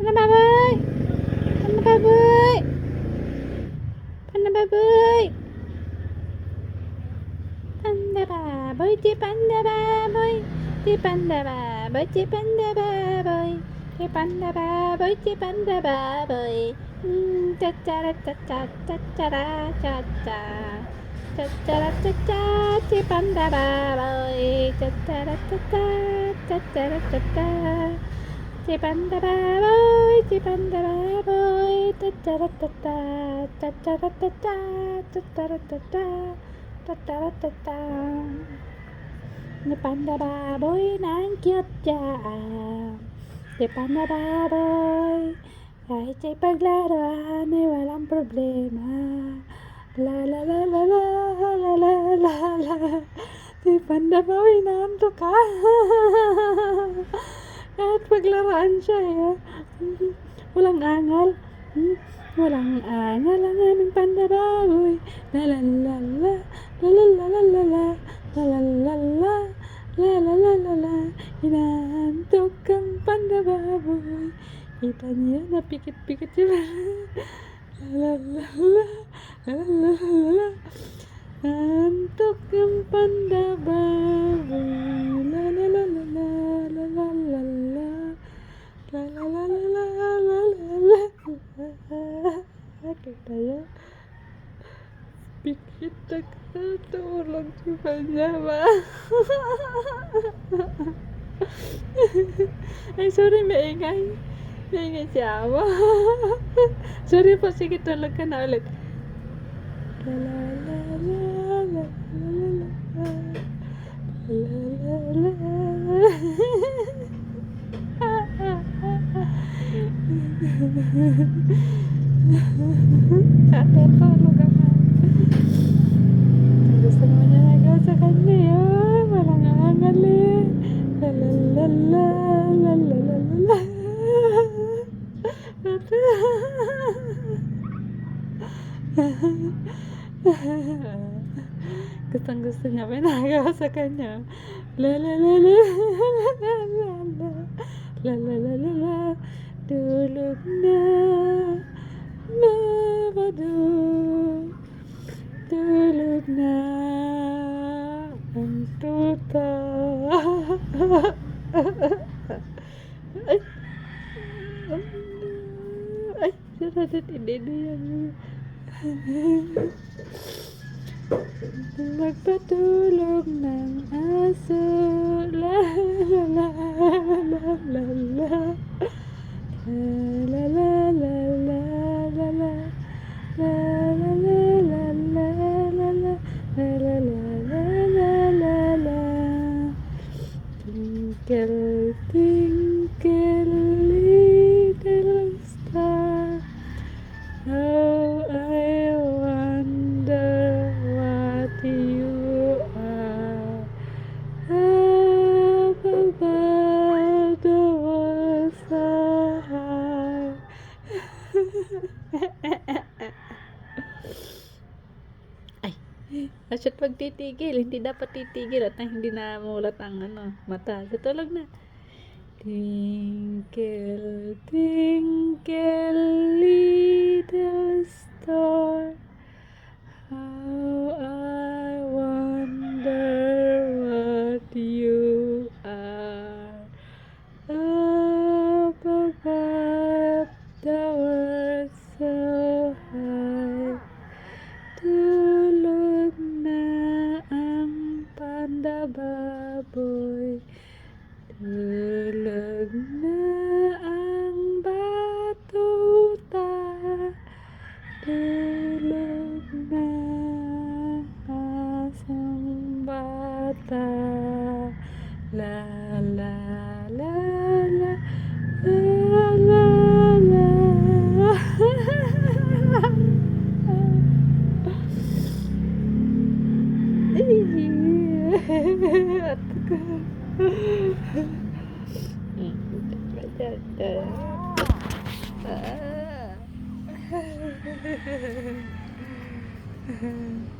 Panda baboy. Panda baboy. Panda baboy. Panda baboy, di panda baboy. Di panda baboy, di panda baboy. Di panda baboy, di panda baboy. Ta ta ta ta ta ta ta ta. Ta ta ta ta, di panda baboy. Ta ta ta ta ta ta ta ta. chị panda ba ơi chị panda ba ơi ta ta ta ta ta ta ta ta ta ta ta ta ta ta ta ta ta ta ta người panda ba bơi nắng kiết cha. Chị panda ba ơi hãy chạy parlare ne va làm problema à. la la la la la la la la la chị panda ba ơi nắng tôi cả. Kahit paglaruan siya eh. Walang angal. Walang angal ang aming panda baboy. La la la la. La la la la la la. La la la la. La la la la la. Inaantok ang panda baboy. Kita niya, napikit-pikit siya. La la la la. La la la. Antok ang panda Когда я спичит так, то урлок coba Eh sorry Mbak Engay Mbak Sorry pasti kita lekan ulit. La la la la la la. La la la la. Ate, tulog na. Gusto naman niya nagawa sa kanya yun. Walang angal eh. La la la la la la la la la. Ate. Gustong gusto niya may nagawa sa kanya. La la la la la la la. La la la la la. Tulog na. Labado. Tulog na. Ang tuta. Ay. Ay, sarado hindi na yan. Magpatulog ng aso. Thank. Asyat pag titigil, hindi dapat titigil at hindi na mulat ang ano, mata. Sa tulog na. Twinkle, twinkle, لا لا لا لا لا لا لا لا Mm-hmm.